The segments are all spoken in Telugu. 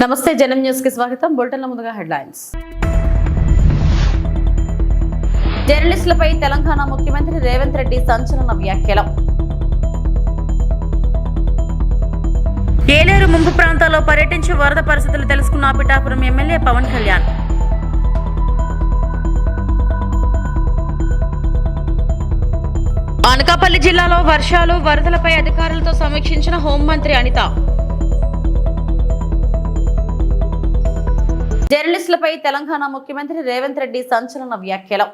నమస్తే జనం న్యూస్కి స్వాగతం. బులెటిన్ల ముందుగా హెడ్లైన్స్. జర్నలిస్టులపై తెలంగాణ ముఖ్యమంత్రి రేవంత్ రెడ్డి సంచలన వ్యాఖ్యలు. ఏలేరు ముంపు ప్రాంతాల్లో పర్యటించి వరద పరిస్థితులు తెలుసుకున్న పిఠాపురం ఎమ్మెల్యే పవన్ కళ్యాణ్. అనకాపల్లి జిల్లాలో వర్షాలు వరదలపై అధికారులతో సమీక్షించిన హోంమంత్రి అనిత. జర్నలిస్టులపై తెలంగాణ ముఖ్యమంత్రి రేవంత్ రెడ్డి సంచలన వ్యాఖ్యలు.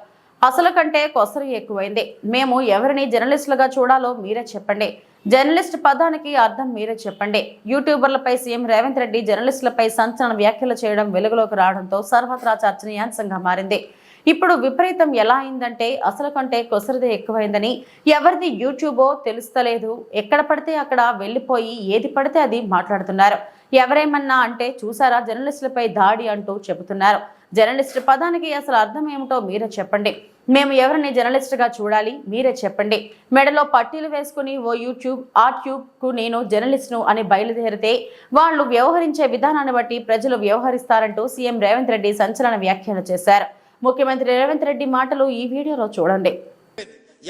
అసలు కంటే కొసరు ఎక్కువైంది. మేము ఎవరిని జర్నలిస్టులుగా చూడాలో మీరే చెప్పండి. జర్నలిస్ట్ పదానికి అర్థం మీరే చెప్పండి. యూట్యూబర్లపై సీఎం రేవంత్ రెడ్డి జర్నలిస్టులపై సంచలన వ్యాఖ్యలు చేయడం వెలుగులోకి రావడంతో సర్వత్రా చర్చనీయాంశంగా మారింది. ఇప్పుడు విపరీతం ఎలా అయిందంటే అసలు కంటే కొసరిదే ఎక్కువైందని ఎవరిది యూట్యూబో తెలుస్తలేదు. ఎక్కడ పడితే అక్కడ వెళ్ళిపోయి ఏది పడితే అది మాట్లాడుతున్నారు. ఎవరేమన్నా అంటే చూసారా జర్నలిస్టులపై దాడి అంటూ చెబుతున్నారు. జర్నలిస్ట్ పదానికి అసలు అర్థం ఏమిటో మీరే చెప్పండి. మేము ఎవరిని జర్నలిస్ట్గా చూడాలి మీరే చెప్పండి. మెడలో పట్టీలు వేసుకుని ఓ యూట్యూబ్ ఆ ట్యూబ్కు నేను జర్నలిస్ట్ను అని బయలుదేరితే వాళ్ళు వ్యవహరించే విధానాన్ని బట్టి ప్రజలు వ్యవహరిస్తారంటూ సీఎం రేవంత్ రెడ్డి సంచలన వ్యాఖ్యలు చేశారు. ముఖ్యమంత్రి రేవంత్ రెడ్డి మాటలు ఈ వీడియోలో చూడండి.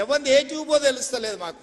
ఎవరిది ఏ ట్యూబో తెలుస్తలేదు మాకు.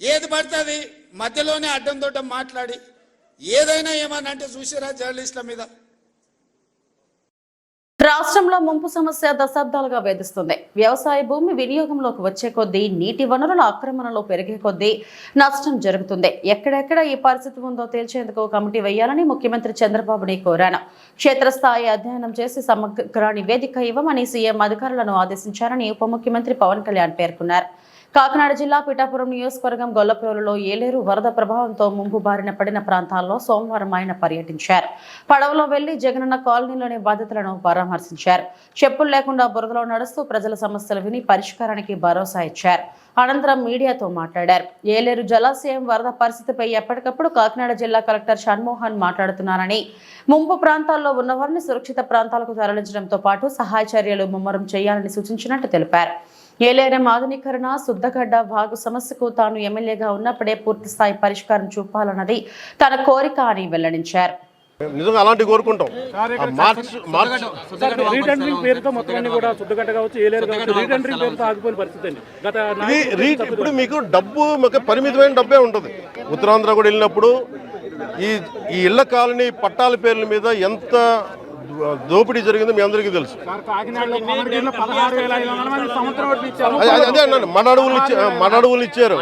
ఏది పడుతుంది మధ్యలోనే అడ్డం దొడ్డం మాట్లాడి ఏదైనా ఏమని అంటే చూసారా జర్నలిస్టుల మీద. రాష్ట్రంలో ముంపు సమస్య దశాబ్దాలుగా వేధిస్తుంది. వ్యవసాయ భూమి వినియోగంలోకి వచ్చే కొద్దీ నీటి వనరుల ఆక్రమణలో పెరిగే కొద్దీ నష్టం జరుగుతుంది. ఎక్కడెక్కడ ఈ పరిస్థితి ఉందో తేల్చేందుకు కమిటీ వేయాలని ముఖ్యమంత్రి చంద్రబాబుని కోరాను. క్షేత్రస్థాయి అధ్యయనం చేసి సమగ్ర నివేదిక ఇవ్వమని సీఎం అధికారులను ఆదేశించారని ఉప ముఖ్యమంత్రి పవన్ కళ్యాణ్ పేర్కొన్నారు. కాకినాడ జిల్లా పిఠాపురం నియోజకవర్గం గొల్లపేలులో ఏలేరు వరద ప్రభావంతో ముంపు బారిన పడిన ప్రాంతాల్లో సోమవారం ఆయన పర్యటించారు. పడవలో వెళ్ళి జగనన్న కాలనీలోని బాధితులను పరామర్శించారు. చెప్పులు లేకుండా బురదలో నడుస్తూ ప్రజల సమస్యలు విని పరిష్కారానికి భరోసా ఇచ్చారు. అనంతరం మీడియాతో మాట్లాడారు. ఏలేరు జలాశయం వరద పరిస్థితిపై ఎప్పటికప్పుడు కాకినాడ జిల్లా కలెక్టర్ షణ్మోహన్ మాట్లాడుతున్నారని ముంపు ప్రాంతాల్లో ఉన్నవారిని సురక్షిత ప్రాంతాలకు తరలించడంతో పాటు సహాయ చర్యలు ముమ్మరం చేయాలని సూచించినట్టు తెలిపారు. ఏలేరం ఆధునీకరణ శుద్ధగడ్డ వాగు సమస్యకు తాను ఎమ్మెల్యేగా ఉన్నప్పుడే పూర్తి స్థాయి పరిష్కారం చూపాలన్నది తన కోరిక అని వెల్లడించారు. నిజంగా అలాంటివి కోరుకుంటాం. రీటెండరింగ్ పేరుతో మొత్తం అన్ని కూడా శుద్ధగడ్డ కావచ్చు ఏలేరు కావచ్చు రీటెండరింగ్ పేరుతో ఆగిపోయిన పరిస్థితి అండి. గత ఇది నాలుగు రీ ఇప్పుడు మీకు డబ్బు మీకు పరిమితమైన డబ్బే ఉంటుంది. ఉత్తరాంధ్ర కూడా వెళ్ళినప్పుడు ఈ ఈ ఇళ్ళ కాలనీ పట్టాల పేర్ల మీద ఎంత దోపిడీ జరిగిందో మీ అందరికీ తెలుసు. అదే అన్నాను. మన అడవులు ఇచ్చే మన అడవులు ఇచ్చారు.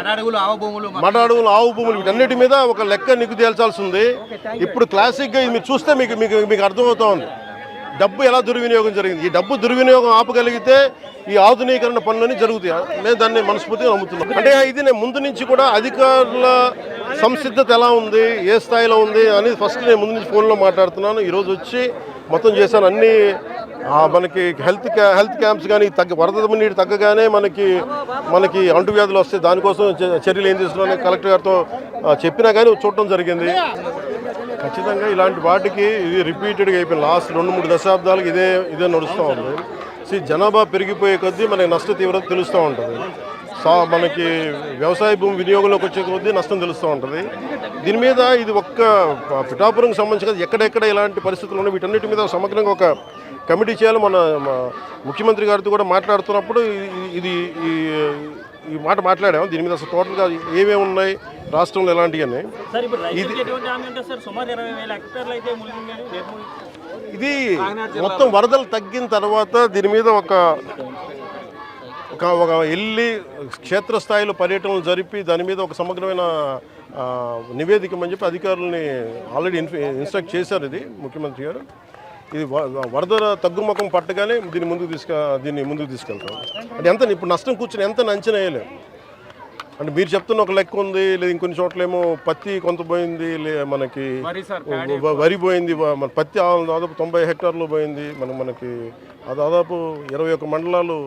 మన అడవులు ఆవు భూములు వీటన్నిటి మీద ఒక లెక్క నీకు తేల్చాల్సి ఉంది ఇప్పుడు క్లాసిక్గా ఇది మీరు చూస్తే మీకు మీకు మీకు అర్థమవుతా ఉంది. డబ్బు ఎలా దుర్వినియోగం జరిగింది? ఈ డబ్బు దుర్వినియోగం ఆపగలిగితే ఈ ఆధునీకరణ పనులన్నీ జరుగుతాయి. నేను దాన్ని మనస్ఫూర్తిగా నమ్ముతున్నాను. అంటే ఇది నేను ముందు నుంచి కూడా అధికారుల సంసిద్ధత ఎలా ఉంది? ఏ స్థాయిలో ఉంది? అనేది ఫస్ట్ నేను ముందు నుంచి ఫోన్లో మాట్లాడుతున్నాను. ఈరోజు వచ్చి మొత్తం చేశాను. అన్ని మనకి హెల్త్ క్యా హెల్త్ క్యాంప్స్ కానీ తగ్గ వరద నీరు తగ్గగానే మనకి మనకి అంటువ్యాధులు వస్తే దానికోసం చర్యలు ఏం తీసుకున్నా కలెక్టర్ గారితో చెప్పినా కానీ చూడటం జరిగింది. ఖచ్చితంగా ఇలాంటి వాటికి ఇది రిపీటెడ్గా అయిపోయింది. లాస్ట్ రెండు మూడు దశాబ్దాలకు ఇదే ఇదే నడుస్తూ ఉంది. జనాభా పెరిగిపోయే కొద్దీ మనకి నష్ట తీవ్రత తెలుస్తూ ఉంటుంది. సా మనకి వ్యవసాయ భూమి వినియోగంలోకి వచ్చే కొద్దీ నష్టం తెలుస్తూ ఉంటుంది. దీని మీద ఇది ఒక్క పిఠాపురంకి సంబంధించి కాదు, ఎక్కడెక్కడ ఇలాంటి పరిస్థితులు ఉన్నాయి వీటన్నిటి మీద సమగ్రంగా ఒక కమిటీ చేయాలి. మన ముఖ్యమంత్రి గారితో కూడా మాట్లాడుతున్నప్పుడు ఇది- ఇది ఈ ఈ మాట మాట్లాడాము. దీని మీద అసలు టోటల్గా ఏమేమి ఉన్నాయి రాష్ట్రంలో ఎలాంటివన్నీ. రేపు ఇది మొత్తం వరదలు తగ్గిన తర్వాత దీని మీద ఒక ఒక ఒక వెళ్ళి క్షేత్రస్థాయిలో పర్యటనలు జరిపి దాని మీద ఒక సమగ్రమైన నివేదిక అని చెప్పి అధికారులని ఆల్రెడీ ఇన్ఫ ఇన్స్ట్రక్ట్ చేశారు ఇది ముఖ్యమంత్రి గారు. ఇది వరద తగ్గుముఖం పట్టగానే దీన్ని ముందుకు తీసుక దీన్ని ముందుకు తీసుకెళ్తాం అంటే ఎంత ఇప్పుడు నష్టం కూర్చొని ఎంత అంచనా వేయలేము అంటే మీరు చెప్తున్న ఒక లెక్క ఉంది లేదు ఇంకొన్ని చోట్లేమో పత్తి కొంత పోయింది లే మనకి వరి పోయింది మన పత్తి దాదాపు తొంభై హెక్టార్లు పోయింది మన మనకి దాదాపు ఇరవై ఒక్క మండలాలు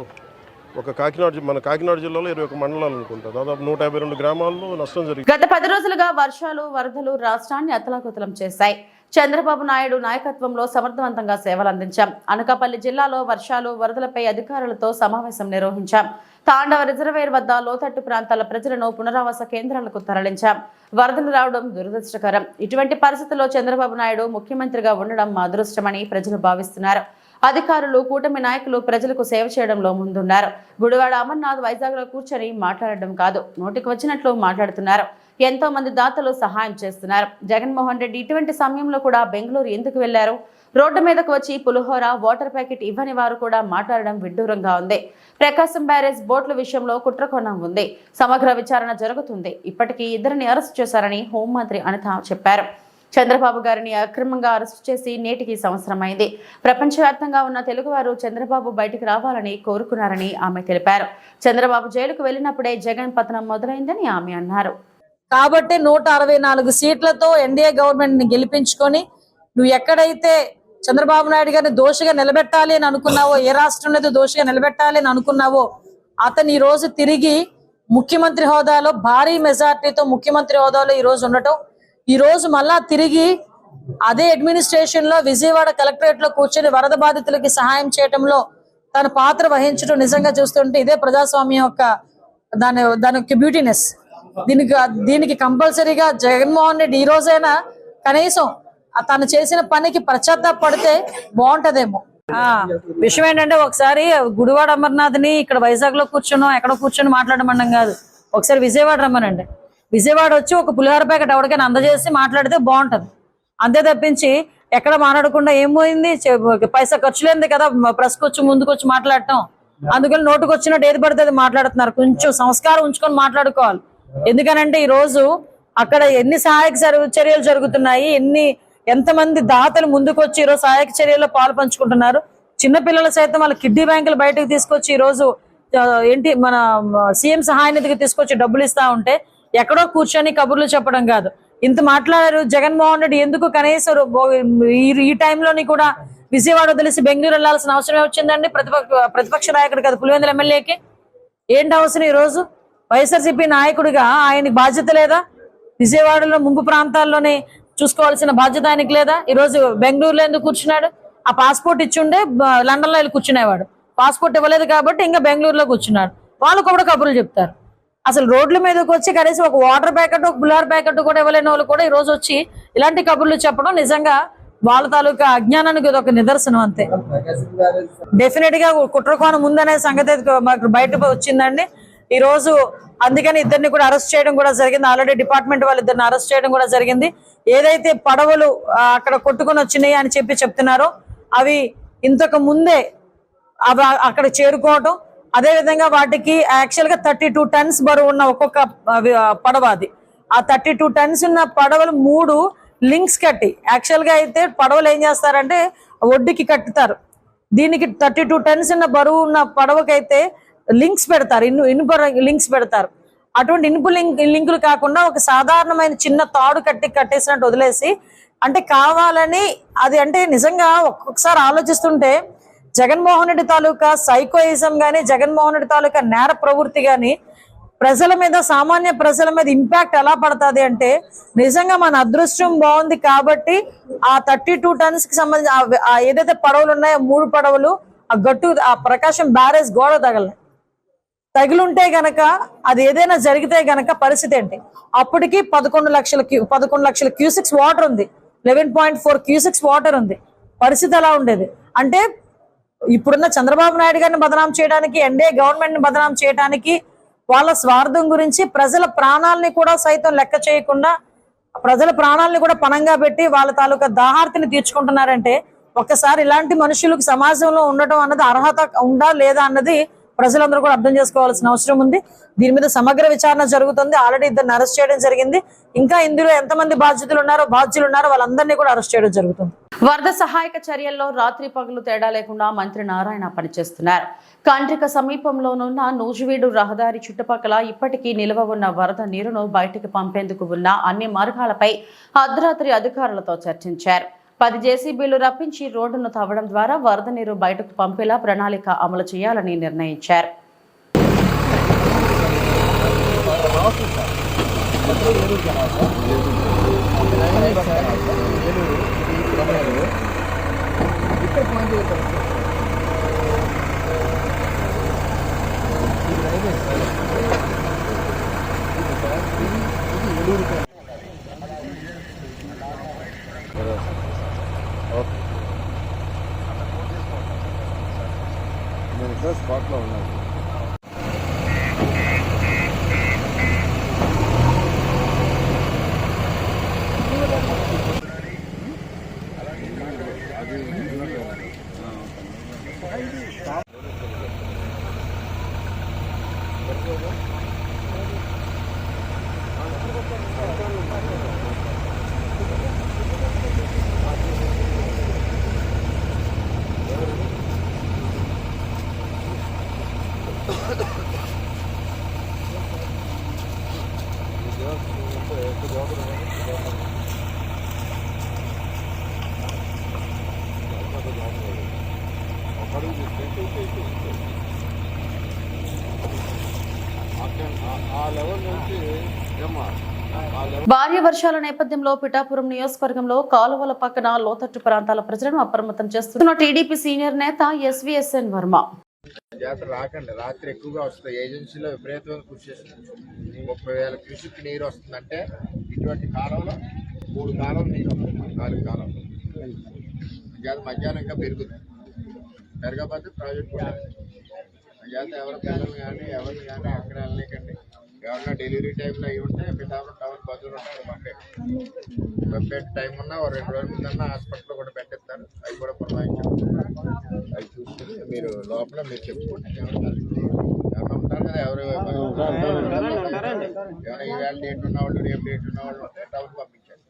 ఒక కాకినాడ మన కాకినాడ జిల్లాలో ఇరవై ఒక మండలాలు అనుకుంటా. దాదాపు నూట యాభై రెండు గ్రామాల్లో నష్టం జరిగింది గత పది రోజులుగా వర్షాలు వరదలు రాష్ట్రాన్ని అతలాకుతలం చేశాయి. చంద్రబాబు నాయుడు నాయకత్వంలో సమర్థవంతంగా సేవలు అందించాం. అనకాపల్లి జిల్లాలో వర్షాలు వరదలపై అధికారులతో సమావేశం నిర్వహించాం. తాండవ రిజర్వేర్ వద్ద లోతట్టు ప్రాంతాల ప్రజలను పునరావాస కేంద్రాలకు తరలించాం. వరదలు రావడం దురదృష్టకరం. ఇటువంటి పరిస్థితుల్లో చంద్రబాబు నాయుడు ముఖ్యమంత్రిగా ఉండడం మా అదృష్టమని ప్రజలు భావిస్తున్నారు. అధికారులు కూటమి నాయకులు ప్రజలకు సేవ చేయడంలో ముందున్నారు. గుడివాడ అమర్నాథ్ వైజాగ్లో కూర్చొని మాట్లాడడం కాదు. నోటికి వచ్చినట్లు మాట్లాడుతున్నారు. ఎంతో మంది దాతలు సహాయం చేస్తున్నారు. జగన్మోహన్ రెడ్డి ఇటువంటి సమయంలో కూడా బెంగళూరు ఎందుకు వెళ్ళారు రోడ్డు మీదకు వచ్చి పులిహోర వాటర్ ప్యాకెట్ ఇవ్వని వారు కూడా మాట్లాడడం విడ్డూరంగా ఉంది. ప్రకాశం బ్యారేజ్ బోట్ల విషయంలో కుట్రకోణం ఉంది. సమగ్ర విచారణ జరుగుతుంది. ఇప్పటికీ ఇద్దరిని అరెస్ట్ చేశారని హోంమంత్రి అనిత చెప్పారు. చంద్రబాబు గారిని అక్రమంగా అరెస్టు చేసి నేటికి సంవత్సరమైంది. ప్రపంచవ్యాప్తంగా ఉన్న తెలుగువారు చంద్రబాబు బయటికి రావాలని కోరుకున్నారని ఆమె తెలిపారు. చంద్రబాబు జైలుకు వెళ్ళినప్పుడే జగన్ పతనం మొదలైందని ఆమె అన్నారు. కాబట్టి నూట అరవై నాలుగు సీట్లతో ఎన్డీఏ గవర్నమెంట్ని గెలిపించుకొని నువ్వు ఎక్కడైతే చంద్రబాబు నాయుడు గారిని దోషిగా నిలబెట్టాలి అని అనుకున్నావో ఏ రాష్ట్రంలో అయితే దోషిగా నిలబెట్టాలి అని అనుకున్నావో అతను ఈ రోజు తిరిగి ముఖ్యమంత్రి హోదాలో భారీ మెజార్టీతో ముఖ్యమంత్రి హోదాలో ఈ రోజు ఉండటం ఈ రోజు మళ్ళా తిరిగి అదే అడ్మినిస్ట్రేషన్లో విజయవాడ కలెక్టరేట్లో కూర్చొని వరద బాధితులకి సహాయం చేయటంలో తన పాత్ర వహించడం నిజంగా చూస్తుంటే ఇదే ప్రజాస్వామ్యం యొక్క దాని దాని యొక్క బ్యూటీనెస్ దీనికి దీనికి కంపల్సరీగా జగన్మోహన్ రెడ్డి ఈ రోజైనా కనీసం తను చేసిన పనికి పడితే బాగుంటదేమో. ఆ విషయం ఏంటంటే ఒకసారి గుడివాడ అమర్నాథ్ని ఇక్కడ వైజాగ్లో కూర్చున్నాం ఎక్కడ కూర్చొని మాట్లాడమన్నాం కాదు. ఒకసారి విజయవాడ రమ్మనండి. విజయవాడ వచ్చి ఒక పులిహోర ప్యాకెట్ ఎవరికైనా అందజేసి మాట్లాడితే బాగుంటది. అంతే తప్పించి ఎక్కడ మాట్లాడకుండా ఏం పైసా ఖర్చు లేనిది కదా ప్రెస్కి వచ్చి ముందుకు వచ్చి మాట్లాడటం. అందుకని నోటుకు వచ్చినట్టు ఏది పడితే అది మాట్లాడుతున్నారు. కొంచెం సంస్కారం ఉంచుకొని మాట్లాడుకోవాలి. ఎందుకనంటే ఈ రోజు అక్కడ ఎన్ని సహాయక చర్యలు జరుగుతున్నాయి ఎన్ని ఎంతమంది దాతలు ముందుకు వచ్చి ఈరోజు సహాయక చర్యల్లో పాలు పంచుకుంటున్నారు. చిన్నపిల్లలు సైతం వాళ్ళ కిడ్నీ బ్యాంకులు బయటకు తీసుకొచ్చి ఈ రోజు ఏంటి మన సీఎం సహాయ నిధికి తీసుకొచ్చి డబ్బులు ఇస్తా ఉంటే ఎక్కడో కూర్చొని కబుర్లు చెప్పడం కాదు. ఇంత మాట్లాడారు జగన్మోహన్ రెడ్డి. ఎందుకు కనీసం ఈ- టైంలోని కూడా విజయవాడ వదిలేసి బెంగళూరు వెళ్ళాల్సిన అవసరం వచ్చిందండి ప్రతిపక్ష ప్రతిపక్ష నాయకుడు కదా పులివెందుల ఎమ్మెల్యేకి. ఏంటి అవసరం ఈ రోజు? వైఎస్ఆర్సీపీ నాయకుడిగా ఆయనకి బాధ్యత లేదా? విజయవాడలో ముంపు ప్రాంతాల్లోనే చూసుకోవాల్సిన బాధ్యత ఆయనకి లేదా? ఈ రోజు బెంగళూరులో ఎందుకు కూర్చున్నాడు? ఆ పాస్పోర్ట్ ఇచ్చిండే లండన్లో వెళ్ళి కూర్చునేవాడు. పాస్పోర్ట్ ఇవ్వలేదు కాబట్టి ఇంకా బెంగళూరులో కూర్చున్నాడు. వాళ్ళు కూడా కబుర్లు చెప్తారు. అసలు రోడ్ల మీదకి వచ్చి కనీసం ఒక వాటర్ ప్యాకెట్ ఒక బుల్లార్ ప్యాకెట్ కూడా ఇవ్వలేని వాళ్ళు కూడా ఈ రోజు వచ్చి ఇలాంటి కబుర్లు చెప్పడం నిజంగా వాళ్ళ తాలూకా అజ్ఞానానికి ఇది ఒక నిదర్శనం అంతే. డెఫినెట్గా కుట్రకోణం ఉందనే సంగతి మాకు బయట వచ్చిందండి. ఈ రోజు అందుకని ఇద్దరిని కూడా అరెస్ట్ చేయడం కూడా జరిగింది. ఆల్రెడీ డిపార్ట్మెంట్ వాళ్ళు ఇద్దరిని అరెస్ట్ చేయడం కూడా జరిగింది. ఏదైతే పడవలు అక్కడ కొట్టుకొని వచ్చినాయి అని చెప్పి చెప్తున్నారో అవి ఇంతకు ముందే అవి అక్కడ చేరుకోవటం అదే విధంగా వాటికి యాక్చువల్గా థర్టీ టూ టన్స్ బరువు ఉన్న ఒక్కొక్క పడవ అది. ఆ థర్టీ టూ టన్స్ ఉన్న పడవలు మూడు లింక్స్ కట్టి యాక్చువల్గా అయితే పడవలు ఏం చేస్తారంటే ఒడ్డుకి కట్టుతారు. దీనికి థర్టీ టూ టన్స్ ఉన్న బరువు ఉన్న పడవకైతే లింక్స్ పెడతారు ఇను ఇనుప లింక్స్ పెడతారు. అటువంటి ఇనుపు లింక్ లింకులు కాకుండా ఒక సాధారణమైన చిన్న తాడు కట్టి కట్టేసినట్టు వదిలేసి అంటే కావాలని అది అంటే నిజంగా ఒక్కొక్కసారి ఆలోచిస్తుంటే జగన్మోహన్ రెడ్డి తాలూకా సైకోయిజం గాని జగన్మోహన్ రెడ్డి తాలూకా నేర ప్రవృత్తి గాని ప్రజల మీద సామాన్య ప్రజల మీద ఇంపాక్ట్ ఎలా పడుతుంది అంటే నిజంగా మన అదృష్టం బాగుంది కాబట్టి ఆ థర్టీ టూ టన్స్కి సంబంధించి ఆ- ఏదైతే పడవలు ఉన్నాయో మూడు పడవలు ఆ గట్టు ఆ ప్రకాశం బ్యారేజ్ గోడ తగలే తగిలుంటే గనక అది ఏదైనా జరిగితే గనక పరిస్థితి ఏంటి? అప్పటికి పదకొండు లక్షల క్యూ పదకొండు లక్షల క్యూసిక్స్ వాటర్ ఉంది. Eleven point four cusecs water ఉంది. పరిస్థితి ఎలా ఉండేది? అంటే ఇప్పుడున్న చంద్రబాబు నాయుడు గారిని బదనాం చేయడానికి ఎన్డీఏ గవర్నమెంట్ని బదనాం చేయడానికి వాళ్ళ స్వార్థం గురించి ప్రజల ప్రాణాలని కూడా సైతం లెక్క చేయకుండా ప్రజల ప్రాణాలని కూడా పణంగా పెట్టి వాళ్ళ తాలూకా దాహార్తిని తీర్చుకుంటున్నారంటే ఒక్కసారి ఇలాంటి మనుషులకు సమాజంలో ఉండటం అన్నది అర్హత ఉందా లేదా అన్నది ప్రజలందరూ కూడా అర్థం చేసుకోవాల్సిన అవసరం ఉంది. దీని మీద సమగ్ర విచారణ జరుగుతుంది. ఆల్రెడీ ఇద్దరిని అరెస్ట్ చేయడం జరిగింది. ఇంకా ఇందులో ఎంతమంది బాధ్యతలు ఉన్నారో బాధ్యులు ఉన్నారో వాళ్ళందరినీ కూడా అరెస్ట్ చేయడం జరుగుతుంది. వరద సహాయక చర్యల్లో రాత్రి పగలు తేడా లేకుండా మంత్రి నారాయణ పనిచేస్తున్నారు. కాంట్రిక సమీపంలోనున్న నూజివీడు రహదారి చుట్టుపక్కల ఇప్పటికీ నిల్వ ఉన్న వరద నీరును బయటికి పంపేందుకు ఉన్న అన్ని మార్గాలపై అర్ధరాత్రి అధికారులతో చర్చించారు. పది జేసీబీలు రప్పించి రోడ్డును తవ్వడం ద్వారా వరద నీరు బయటకు పంపేలా ప్రణాళిక అమలు చేయాలని నిర్ణయించారు. రాకుండా ఏలూరు ఏలూరు ఇది ప్రమేరు ఇక్కడ పాయింట్ ఇది రైల్వే ఇది ఏలూరు ఓకే నేను ఇక్కడ స్పాట్లో ఉన్నాను భారీ వర్షాల నేపథ్యంలో పిఠాపురం నియోజకవర్గంలో కాలువల పక్కన లోతట్టు ప్రాంతాల ప్రజలను అప్రమత్తం చేస్తున్న టీడీపీ సీనియర్ నేత ఎస్వీఎస్ఎన్ వర్మ. జాతర రాకండి. రాత్రి ఎక్కువగా వస్తుంది. ఏజెన్సీలో విపరీతమైన కృషి చేస్తుంది ముప్పై వేల క్యూసిక్ నీరు వస్తుందంటే ఇటువంటి కాలంలో మూడు కాలం నీరు వస్తుంది. నాలుగు కాలం జాత మధ్యాహ్నం ఇంకా పెరుగుతుంది. పెరగకపోతే ప్రాజెక్ట్ కూడా. జాత ఎవరి పిల్లలు కానీ ఎవరిని కానీ అక్కడ వెళ్ళలేకండి ఎవరైనా డెలివరీ టైంలో అయి ఉంటే పిఠాపురం టౌన్ బదులు ఉంటారు మండే బెడ్ టైం ఉన్నా ఒక రెండు రోజుల ముందన్నా హాస్పిటల్లో కూడా పెట్టేస్తారు. అవి కూడా పురమాయించారు అవి చూసుకుని మీరు లోపల మీరు చెప్పుకోండి. ఎవరు ఉంటారు కదా ఎవరు ఎవరైనా ఈవేళ డేట్ ఉన్న వాళ్ళు రేపు డేట్ ఉన్న వాళ్ళు ఉంటే టౌన్ పంపించారు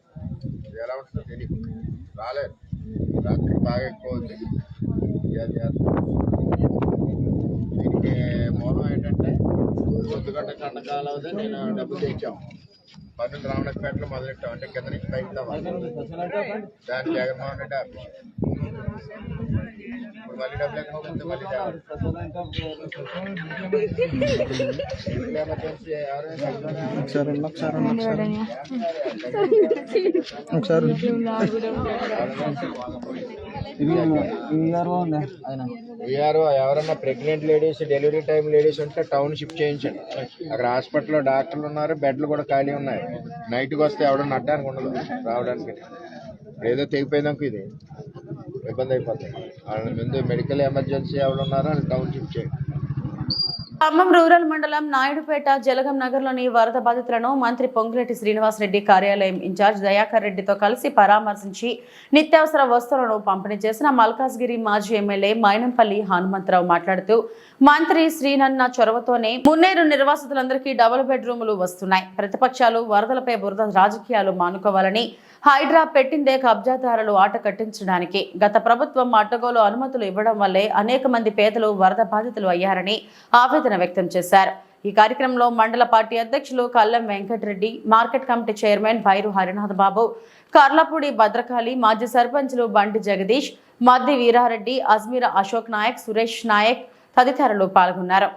ఇది ఎలా ఉంటుందో తెలియదు. రాలేదు. రాత్రి బాగా ఎక్కువ ఉంది. దీనికి మూలం ఏంటంటే పొద్దుగంట కండకాలవుతే నేను డబ్బులు తెచ్చాం. పన్ను రావణపేటలో మొదలెట్టాం. అంటే కింద నుంచి పైకి దాని జగన్మోహన్ రెడ్డి ఆఫీస్. ఇప్పుడు మళ్ళీ డబ్బులు ఎక్కడ మళ్ళీ ఎమర్జెన్సీ ఎవరైనా వీఆర్ఓ ఎవరన్నా pregnant ladies delivery time ladies ఉంటే టౌన్ షిఫ్ట్ చేయించండి. అక్కడ హాస్పిటల్లో డాక్టర్లు ఉన్నారు బెడ్లు కూడా ఖాళీ ఉన్నాయి. నైట్కి వస్తే ఎవడన్నా అడ్డానికి ఉండదు రావడానికి. ఏదో తెగిపోయిందాక ఇది. ఇబ్బంది అయిపోతుంది. వాళ్ళ ముందు మెడికల్ ఎమర్జెన్సీ ఎవరు ఉన్నారో వాళ్ళు టౌన్ షిఫ్ట్ చేయండి. ఖమ్మం రూరల్ మండలం నాయుడుపేట జలగం నగర్లోని వరద బాధితులను మంత్రి పొంగులేటి శ్రీనివాసరెడ్డి కార్యాలయం ఇన్ఛార్జ్ దయాకర్ రెడ్డితో కలిసి పరామర్శించి నిత్యావసర వస్తువులను పంపిణీ చేసిన మల్కాజ్గిరి మాజీ ఎమ్మెల్యే మైనంపల్లి హనుమంతరావు మాట్లాడుతూ మంత్రి శ్రీనన్న చొరవతోనే మున్నేరు నిర్వాసితులందరికీ డబుల్ బెడ్రూములు వస్తున్నాయి. ప్రతిపక్షాలు వరదలపై బురద రాజకీయాలు మానుకోవాలని హైడ్రా పెట్టిందే కబ్జాదారులు ఆట కట్టించడానికి. గత ప్రభుత్వం అడ్డగోలు అనుమతులు ఇవ్వడం వల్లే అనేక మంది పేదలు వరద బాధితులు అయ్యారని ఆవేదన వ్యక్తం చేశారు. ఈ కార్యక్రమంలో మండల పార్టీ అధ్యక్షులు Kallam Venkatareddy market committee chairman Bhairu Harinath Babu Karlapudi Bhadrakali మాజీ సర్పంచ్లు బండి జగదీష్ మద్ది వీరారెడ్డి అజ్మీర అశోక్ నాయక్ సురేష్ నాయక్ తదితరులు పాల్గొన్నారు.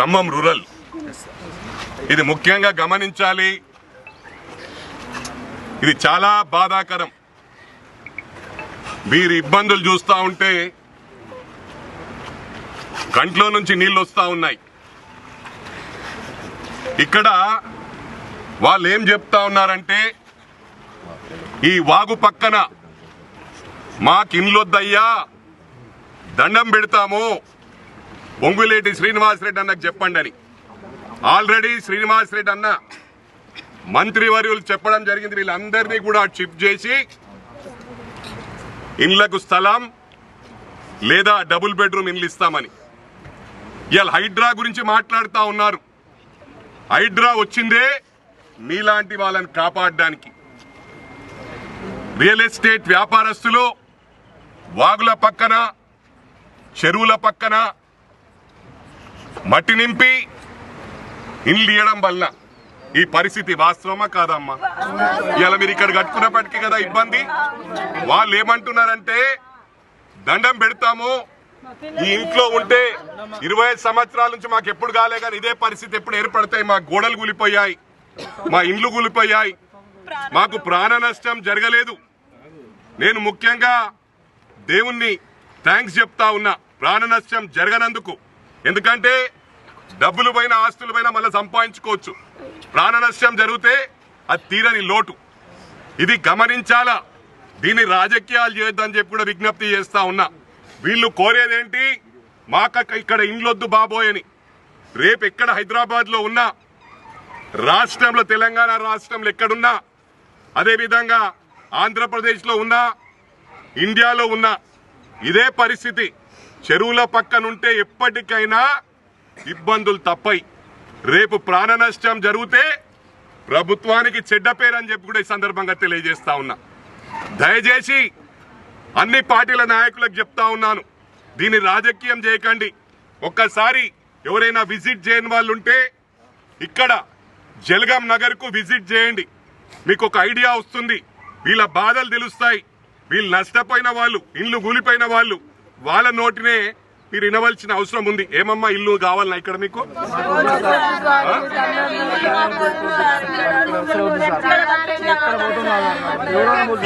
ఖమ్మం రూరల్. ఇది ముఖ్యంగా గమనించాలి. ఇది చాలా బాధాకరం. వీరి ఇబ్బందులు చూస్తూ ఉంటే కంట్లో నుంచి నీళ్ళు వస్తూ ఉన్నాయి. ఇక్కడ వాళ్ళు ఏం చెప్తా ఉన్నారంటే ఈ వాగు పక్కన మాకు దండం పెడతాము. పొంగులేటి శ్రీనివాసరెడ్డి అన్నకు చెప్పండి అని. ఆల్రెడీ శ్రీనివాస్ రెడ్డి అన్న మంత్రివర్యులు చెప్పడం జరిగింది. వీళ్ళందరినీ కూడా షిఫ్ట్ చేసి ఇండ్లకు స్థలం లేదా డబుల్ బెడ్రూమ్ ఇండ్లు ఇస్తామని. ఇవాళ హైడ్రా గురించి మాట్లాడుతూ ఉన్నారు. హైడ్రా వచ్చిందే మీలాంటి వాళ్ళని కాపాడడానికి. రియల్ ఎస్టేట్ వ్యాపారస్తులు వాగుల పక్కన చెరువుల పక్కన మట్టి నింపి ఇండ్లు ఇవ్వడం వల్ల ఈ పరిస్థితి వాస్తవమా కాదమ్మా? ఇలా మీరు ఇక్కడ కట్టుకున్నప్పటికీ కదా ఇబ్బంది? వాళ్ళు ఏమంటున్నారంటే దండం పెడతాము. ఈ ఇంట్లో ఉంటే ఇరవై ఐదు సంవత్సరాల నుంచి మాకు ఎప్పుడు కాలే కానీ ఇదే పరిస్థితి ఎప్పుడు ఏర్పడతాయి. మా గోడలు కూలిపోయాయి మా ఇండ్లు కూలిపోయాయి మాకు ప్రాణ నష్టం జరగలేదు. నేను ముఖ్యంగా దేవుణ్ణి థ్యాంక్స్ చెప్తా ఉన్నా. ప్రాణ నష్టం జరగనందుకు. ఎందుకంటే డబ్బులు పైన ఆస్తుల పైన మళ్ళీ సంపాదించుకోవచ్చు. ప్రాణ నష్టం జరిగితే అది తీరని లోటు. ఇది గమనించాలా? దీన్ని రాజకీయాలు చేయొద్దని చెప్పి కూడా విజ్ఞప్తి చేస్తా ఉన్నా. వీళ్ళు కోరేదేంటి? మాక ఇక్కడ ఇండ్లొద్దు బాబోయని రేపు ఎక్కడ హైదరాబాద్లో ఉన్నా రాష్ట్రంలో తెలంగాణ రాష్ట్రంలో ఎక్కడున్నా అదేవిధంగా ఆంధ్రప్రదేశ్లో ఉన్నా ఇండియాలో ఉన్నా ఇదే పరిస్థితి. చెరువుల పక్కనుంటే ఎప్పటికైనా ఇబ్బందులు తప్పై రేపు ప్రాణ నష్టం జరిగితే ప్రభుత్వానికి చెడ్డ పేరు అని చెప్పి కూడా ఈ సందర్భంగా తెలియజేస్తా ఉన్నా. దయచేసి అన్ని పార్టీల నాయకులకు చెప్తా ఉన్నాను. దీన్ని రాజకీయం చేయకండి. ఒక్కసారి ఎవరైనా విజిట్ చేయని వాళ్ళు ఉంటే ఇక్కడ జలగాం నగర్కు విజిట్ చేయండి. మీకు ఒక ఐడియా వస్తుంది. వీళ్ళ బాధలు తెలుస్తాయి. వీళ్ళు నష్టపోయిన వాళ్ళు ఇల్లు కూలిపోయిన వాళ్ళు వాళ్ళ నోటినే మీరు వినవలసిన అవసరం ఉంది. ఏమమ్మా ఇల్లు కావాలన్నా ఇక్కడ మీకు?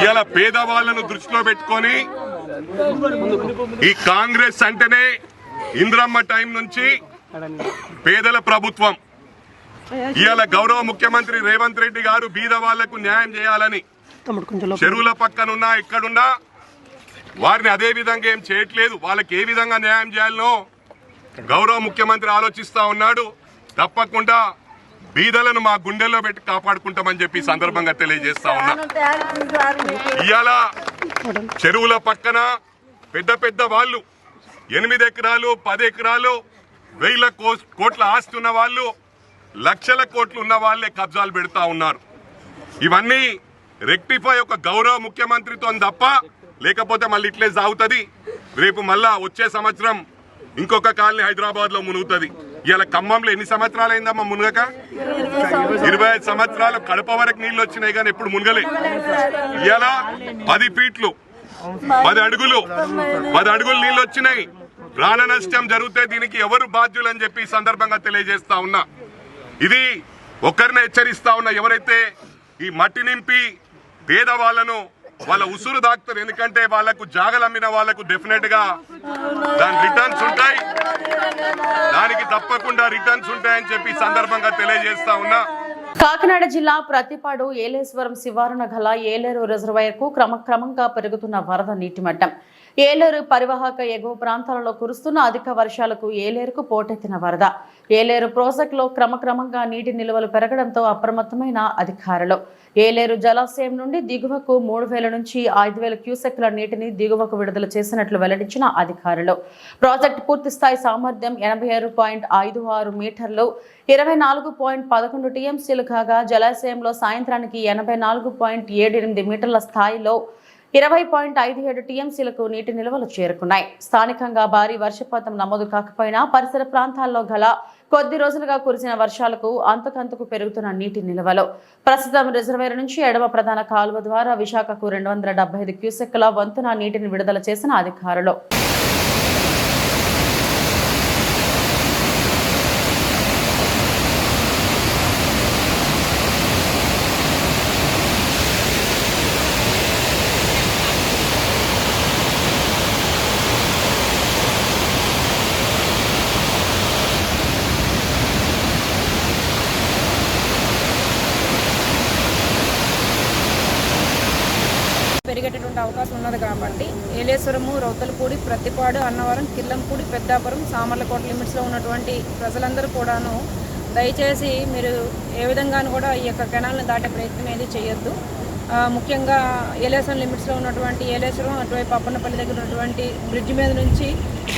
ఇలా పేదవాళ్ళను దృష్టిలో పెట్టుకొని ఈ కాంగ్రెస్ అంటేనే ఇంద్రమ్మ టైం నుంచి పేదల ప్రభుత్వం. ఇవాళ గౌరవ ముఖ్యమంత్రి రేవంత్ రెడ్డి గారు బీద వాళ్ళకు న్యాయం చేయాలని చెరువుల పక్కనున్నా ఎక్కడున్నా వారిని అదే విధంగా ఏం చేయట్లేదు. వాళ్ళకి ఏ విధంగా న్యాయం చేయాలనో గౌరవ ముఖ్యమంత్రి ఆలోచిస్తా ఉన్నాడు. తప్పకుండా బీదలను మా గుండెల్లో పెట్టి కాపాడుకుంటామని చెప్పి సందర్భంగా తెలియజేస్తా ఉన్నా. ఇవాళ చెరువుల పక్కన పెద్ద పెద్ద వాళ్ళు ఎనిమిది ఎకరాలు పది ఎకరాలు వేల కో- కోట్ల ఆస్తి ఉన్న వాళ్ళు లక్షల కోట్లు ఉన్న వాళ్ళే కబ్జాలు పెడతా ఉన్నారు. ఇవన్నీ రెక్టిఫై ఒక గౌరవ ముఖ్యమంత్రితో తప్ప లేకపోతే మళ్ళీ ఇట్లే సాగుతుంది. రేపు మళ్ళా వచ్చే సంవత్సరం ఇంకొక కాలనీ హైదరాబాద్లో మునుగుతుంది. ఇలా ఖమ్మంలో ఎన్ని సంవత్సరాలు అయిందమ్మా మునగక? ఇరవై ఐదు సంవత్సరాలు కడప వరకు నీళ్ళు వచ్చినాయి కానీ ఎప్పుడు మునగలే. ఇలా పది ఫీట్లు పది అడుగులు పది అడుగులు నీళ్ళు వచ్చినాయి. ప్రాణ నష్టం జరిగితే దీనికి ఎవరు బాధ్యులు అని చెప్పి సందర్భంగా తెలియజేస్తా ఉన్నా. ఇది ఒకరిని హెచ్చరిస్తా ఉన్నా. ఎవరైతే ఈ మట్టి నింపి పేదవాళ్ళను వాళ్ళ ఉసురు దాక్తారు ఎందుకంటే వాళ్ళకు జాగలు అమ్మిన వాళ్ళకు డెఫినెట్గా దాని రిటర్న్స్ ఉంటాయి. దానికి తప్పకుండా రిటర్న్స్ ఉంటాయని చెప్పి సందర్భంగా తెలియజేస్తా ఉన్నా. కాకినాడ జిల్లా ప్రతిపాడు ఏలేశ్వరం శివారున గల ఏలేరు రిజర్వాయర్కు క్రమక్రమంగా పెరుగుతున్న వరద నీటి మట్టం ఏలేరు పరివాహక ఎగువ ప్రాంతాలలో కురుస్తున్న అధిక వర్షాలకు ఏలేరుకు పోటెత్తిన వరద. ఏలేరు ప్రాజెక్టులో క్రమక్రమంగా నీటి నిల్వలు పెరగడంతో అప్రమత్తమైన అధికారులు. ఏలేరు జలాశయం నుండి దిగువకు మూడు వేల నుంచి ఐదు వేల క్యూసెక్ల నీటిని దిగువకు విడుదల చేసినట్లు వెల్లడించిన అధికారులు. ప్రాజెక్టు పూర్తిస్థాయి సామర్థ్యం ఎనభై ఆరు పాయింట్ ఐదు ఆరు మీటర్లు ఇరవై నాలుగు పాయింట్ పదకొండు టీఎంసీలు కాగా జలాశయంలో సాయంత్రానికి ఎనభై నాలుగు పాయింట్ ఏడు ఎనిమిది మీటర్ల స్థాయిలో ఇరవై పాయింట్ ఐదు ఏడు టీఎంసీలకు నీటి నిల్వలు చేరుకున్నాయి. స్థానికంగా భారీ వర్షపాతం నమోదు కాకపోయినా పరిసర ప్రాంతాల్లో గల కొద్ది రోజులుగా కురిసిన వర్షాలకు అంతకంతకు పెరుగుతున్న నీటి నిల్వలు. ప్రస్తుతం రిజర్వేర్ నుంచి ఎడమ ప్రధాన కాలువ ద్వారా విశాఖకు రెండు వందల డెబ్బై ఐదు క్యూసెక్ల వంతున నీటిని విడుదల చేసిన అధికారులు. ఉన్నది కాబట్టి ఏలేశ్వరము రౌతలపూడి ప్రతిపాడు అన్నవరం కిల్లంపూడి పెద్దాపురం సామర్లకోట లిమిట్స్లో ఉన్నటువంటి ప్రజలందరూ కూడాను దయచేసి మీరు ఏ విధంగానూ కూడా ఈ యొక్క కెనాల్ని దాటే ప్రయత్నం ఏది చేయొద్దు. ముఖ్యంగా ఏలేసం లిమిట్స్లో ఉన్నటువంటి ఏలేశ్వరం అటువైపు అప్పన్నపల్లి దగ్గర ఉన్నటువంటి బ్రిడ్జ్ మీద నుంచి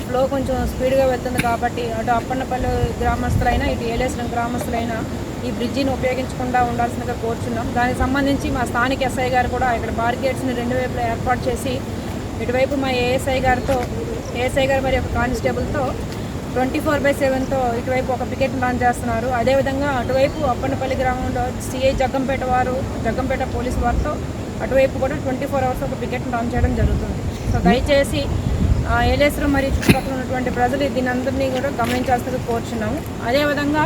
ఫ్లో కొంచెం స్పీడ్గా వెళ్తుంది కాబట్టి అటు అప్పన్నపల్లి గ్రామస్తులైనా ఇటు ఏలేశ్వరం గ్రామస్తులైనా ఈ బ్రిడ్జిని ఉపయోగించకుండా ఉండాల్సిందిగా కోరుచున్నాం. దానికి సంబంధించి మా స్థానిక ఎస్ఐ గారు కూడా ఇక్కడ బారికేడ్స్ని రెండు వైపులా ఏర్పాటు చేసి ఇటువైపు మా ఏఎస్ఐ గారితో ఏఎస్ఐ గారు మరి ఒక కానిస్టేబుల్తో ట్వంటీ ఫోర్ బై సెవెన్తో ఇటువైపు ఒక పికెట్ ప్లాన్ చేస్తున్నారు. అదేవిధంగా అటువైపు అప్పన్నపల్లి గ్రామంలో సిఐ జగ్గంపేట వారు జగ్గంపేట పోలీసు వారితో అటువైపు కూడా ట్వంటీ ఫోర్ అవర్స్ ఒక పికెట్ ప్లాన్ చేయడం జరుగుతుంది. సో దయచేసి ఏలేశ్వరం మరియు చుట్టుపక్కల ఉన్నటువంటి ప్రజలు దీని అందరినీ కూడా గమనించాల్సిన కోరుచున్నాము. అదేవిధంగా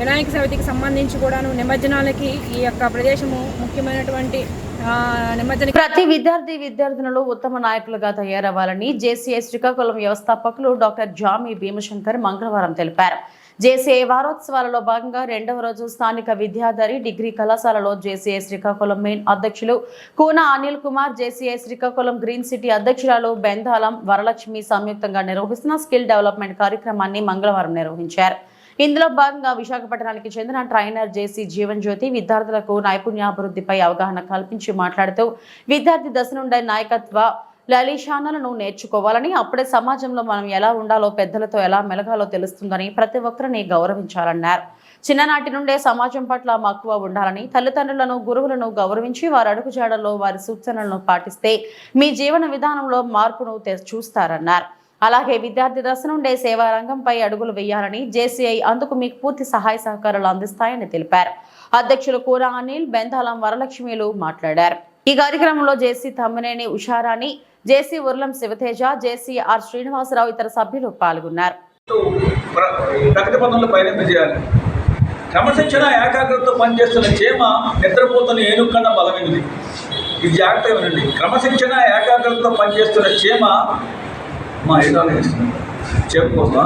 వినాయక చవితికి సంబంధించి కూడాను నిమజ్జనాలకి ఈ యొక్క ప్రదేశము ముఖ్యమైనటువంటి ప్రతి విద్యార్థి విద్యార్థినులు ఉత్తమ నాయకులుగా తయారవ్వాలని జేసీఐ శ్రీకాకుళం వ్యవస్థాపకులు డాక్టర్ జామి భీమశంకర్ మంగళవారం తెలిపారు. జేసీఐ వారోత్సవాలలో భాగంగా రెండవ రోజు స్థానిక విద్యాధరి డిగ్రీ కళాశాలలో జేసీఐ శ్రీకాకుళం మెయిన్ అధ్యక్షులు Koona Anil Kumar JCI Srikakulam green city అధ్యక్షురాలు బెందాలం వరలక్ష్మి సంయుక్తంగా నిర్వహిస్తున్న స్కిల్ డెవలప్మెంట్ కార్యక్రమాన్ని మంగళవారం నిర్వహించారు. ఇందులో భాగంగా విశాఖపట్నానికి చెందిన ట్రైనర్ జేసీ జీవన్ జ్యోతి విద్యార్థులకు నైపుణ్యాభివృద్ధిపై అవగాహన కల్పించి మాట్లాడుతూ విద్యార్థి దశ నుండే నాయకత్వ లలిషానాలను నేర్చుకోవాలని అప్పుడే సమాజంలో మనం ఎలా ఉండాలో పెద్దలతో ఎలా మెలగాలో తెలుస్తుందని ప్రతి ఒక్కరిని గౌరవించాలన్నారు. చిన్ననాటి నుండే సమాజం పట్ల మక్కువ ఉండాలని తల్లిదండ్రులను గురువులను గౌరవించి వారి అడుగుజాడల్లో వారి సూచనలను పాటిస్తే మీ జీవన విధానంలో మార్పును చూస్తారన్నారు. అలాగే విద్యార్థి దశ నుండే సేవా రంగంపై అడుగులు వేయాలని జేసీఐ అందుకు మీకు పూర్తి సహాయ సహకారాలు అందిస్తాయని తెలిపారు. అధ్యక్షులు కూర అనిల్ బెందాలం వరలక్ష్మిలు మాట్లాడారు. ఈ కార్యక్రమంలో JC Tammineni Usharani JC Urlam Sivateja JC R Srinivasarao ఇతర సభ్యులు పాల్గొన్నారు. ప్ర- ప్రగతి పథంలో చేయాలి. క్రమశిక్షణ ఏకాగ్రతతో పనిచేస్తున్న చీమ నిద్రపోతున్న ఏనుగు కన్నా బలమైనది. ఇది జాగ్రత్తగా వినండి. క్రమశిక్షణ ఏకాగ్రతతో పనిచేస్తున్న చీమ మా ఏదో చెప్పుకోమా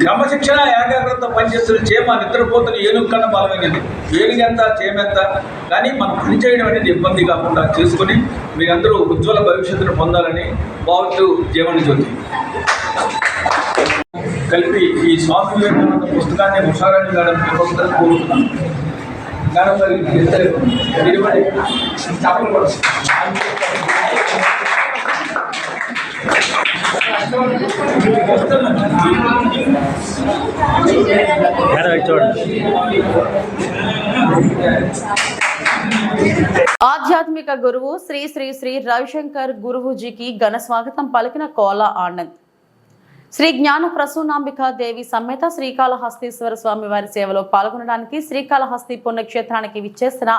క్రమశిక్షణ ఏకాగ్రత పనిచేస్తున్న చేమ నిద్రపోతున్న ఏనుగు కన్నా బలమైనది. ఏనుగు ఎంత చీమ కానీ మనం పని చేయడం అనేది ఇబ్బంది కాకుండా చేసుకుని మీరందరూ ఉజ్వల భవిష్యత్తును పొందాలని భావిస్తూ జీవన జ్యోతి. కలిపి ఈ స్వామి వివేకానంద పుస్తకాన్ని ఉషారాణి మేడం ప్రొఫెసర్ కోరుతున్నాను మేడం ఆధ్యాత్మిక గురువు శ్రీ శ్రీ శ్రీ రవిశంకర్ గురువుజీకి ఘన స్వాగతం పలికిన కోల ఆనంద్. శ్రీ జ్ఞాన ప్రసూనాంబికా దేవి సమేత శ్రీకాళహస్తీశ్వర స్వామి వారి సేవలో పాల్గొనడానికి శ్రీకాళహస్తి పుణ్యక్షేత్రానికి విచ్చేసిన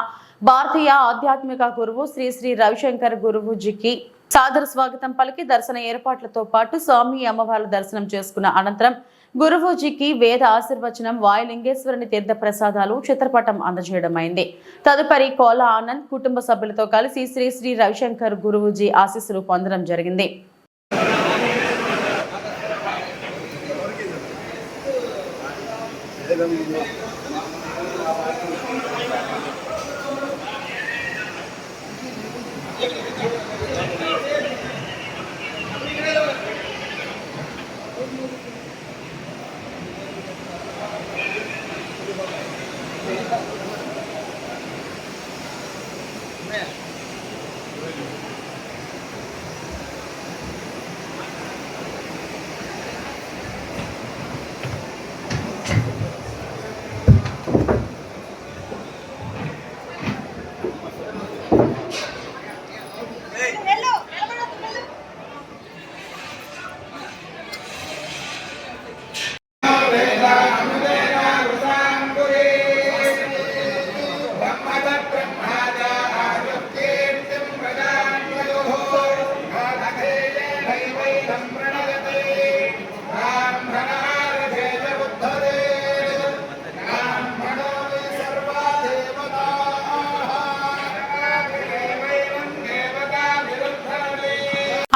భారతీయ ఆధ్యాత్మిక గురువు శ్రీ శ్రీ రవిశంకర్ గురువుజీకి సాదర స్వాగతం పలికి దర్శన ఏర్పాట్లతో పాటు స్వామి అమ్మవార్ల దర్శనం చేసుకున్న అనంతరం గురువుజీకి వేద ఆశీర్వచనం వాయులింగేశ్వరుని తీర్థ ప్రసాదాలు చిత్రపటం అందజేయడమైంది. తదుపరి కోల ఆనంద్ కుటుంబ సభ్యులతో కలిసి శ్రీ శ్రీ రవిశంకర్ గురువుజీ ఆశీస్సులు పొందడం జరిగింది.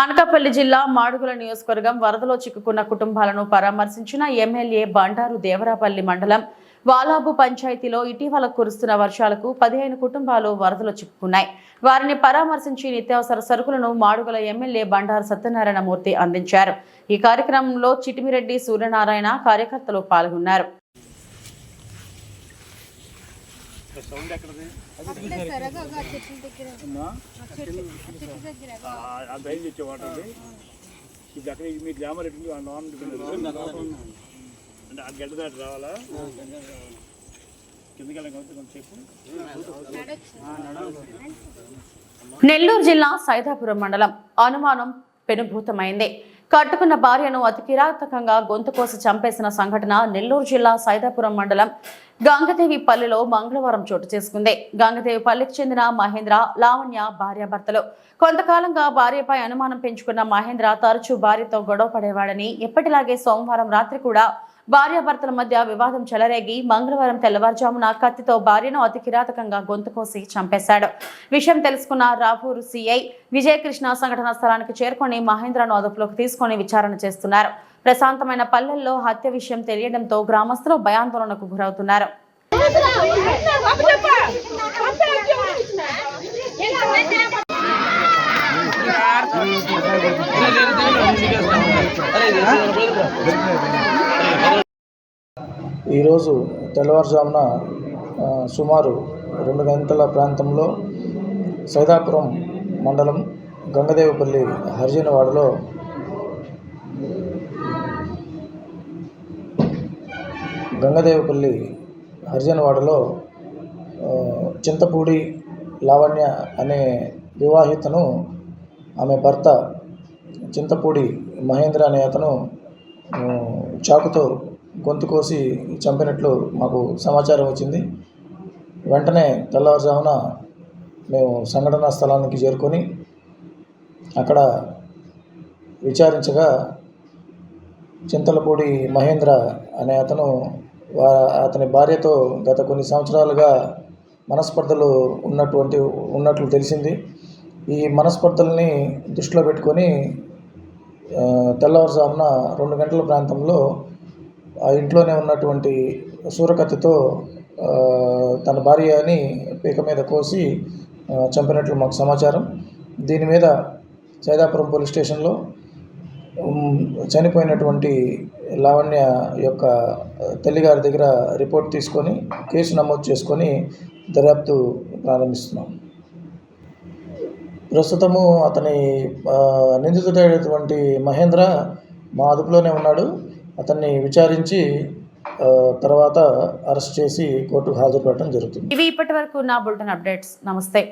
అనకాపల్లి జిల్లా మాడుగుల నియోజకవర్గం వరదలో చిక్కుకున్న కుటుంబాలను పరామర్శించిన ఎమ్మెల్యే బండారు దేవరాపల్లి మండలం వాలాబు పంచాయతీలో ఇటీవల కురుస్తున్న వర్షాలకు పదిహేను కుటుంబాలు వరదలు చిక్కుకున్నాయి వారిని పరామర్శించి నిత్యావసర సరుకులను మాడుగుల ఎమ్మెల్యే బండారు సత్యనారాయణ మూర్తి అందించారు ఈ కార్యక్రమంలో చిటిమిరెడ్డి సూర్యనారాయణ కార్యకర్తలు పాల్గొన్నారు అక్కడ మీ గ్లామర్ ఎట్టుంది అంటే ఆ గడ్డ దాటి రావాలా? కిందకి కొంచెం నెల్లూరు జిల్లా సైదాపురం మండలం అనుమానం పెనుభూతమైంది. కట్టుకున్న భార్యను అతి కిరాతకంగా గొంతు కోసి చంపేసిన సంఘటన నెల్లూరు జిల్లా సైదాపురం మండలం గంగదేవి పల్లెలో మంగళవారం చోటు చేసుకుంది. గంగదేవి పల్లెకి చెందిన మహేంద్ర లావణ్య భార్యాభర్తలు కొంతకాలంగా భార్యపై అనుమానం పెంచుకున్న మహేంద్ర తరచూ భార్యతో గొడవ పడేవాడని ఎప్పటిలాగే సోమవారం రాత్రి కూడా భార్యాభర్తల మధ్య వివాదం చెలరేగి మంగళవారం తెల్లవారుజామున కత్తితో భార్యను అతి కిరాతకంగా గొంతు కోసి చంపేశాడు విషయం తెలుసుకున్న రాపూరు సిఐ విజయకృష్ణ సంఘటనా స్థలానికి చేరుకొని మహేంద్రను అదుపులోకి తీసుకొని విచారణ చేస్తున్నారు ప్రశాంతమైన పల్లెల్లో హత్య విషయం తెలియడంతో గ్రామస్తులు భయాందోళనకు గురవుతున్నారు ఈరోజు తెల్లవారుజామున సుమారు రెండు గంటల ప్రాంతంలో సైదాపురం మండలం గంగదేవపల్లి హరిజనవాడలో గంగదేవపల్లి హరిజనవాడలో చింతపూడి లావణ్య అనే వివాహితను ఆమె భర్త చింతపూడి మహేంద్ర అనే అతను చాకుతో గొంతు కోసి చంపినట్లు మాకు సమాచారం వచ్చింది. వెంటనే తెల్లవారుజామున మేము సంఘటనా స్థలానికి చేరుకొని అక్కడ విచారించగా చింతలపూడి మహేంద్ర అనే అతను అతని భార్యతో గత కొన్ని సంవత్సరాలుగా మనస్పర్ధలు ఉన్నటువంటి ఉన్నట్లు తెలిసింది. ఈ మనస్పర్ధల్ని దృష్టిలో పెట్టుకొని తెల్లవారుజామున రెండు గంటల ప్రాంతంలో ఆ ఇంట్లోనే ఉన్నటువంటి సూరకత్తితో తన భార్యని పీక మీద కోసి చంపినట్లు మాకు సమాచారం. దీని మీద సైదాపురం పోలీస్ స్టేషన్లో చనిపోయినటువంటి లావణ్య యొక్క తల్లిగారి దగ్గర రిపోర్ట్ తీసుకొని కేసు నమోదు చేసుకొని దర్యాప్తు ప్రారంభిస్తున్నాం. ప్రస్తుతము అతని నిందితుడైనటువంటి మహేంద్ర మా అదుపులోనే ఉన్నాడు. అతన్ని విచారించి తర్వాత అరెస్ట్ చేసి కోర్టుకు హాజరుపడటం జరుగుతుంది. ఇవి ఇప్పటి వరకు నా బులెటిన్ అప్డేట్స్. నమస్తే.